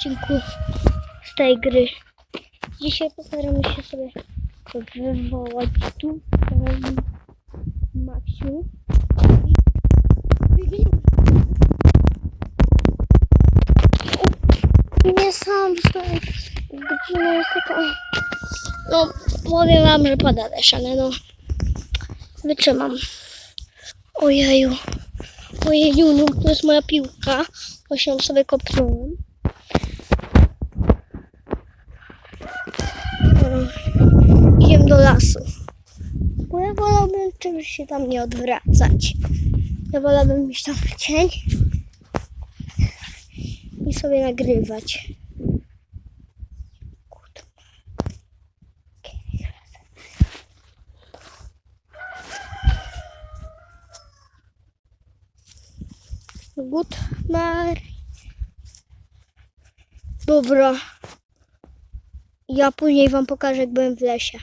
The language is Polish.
odcinku z tej gry. Dzisiaj postaramy się sobie wywołać tu um, Maksiu. Nie sam, godzina jest taka... No, powiem wam, że pada deszcz, ale no... Wytrzymam. Ojeju. Ojeju, no to jest moja piłka. Właśnie sobie kopnąłem. Do lasu. Bo ja wolałbym czymś się tam nie odwracać. Ja wolałbym iść tam w cień i sobie nagrywać. Good mar. Dobra. Ja później wam pokażę, jak byłem w lesie.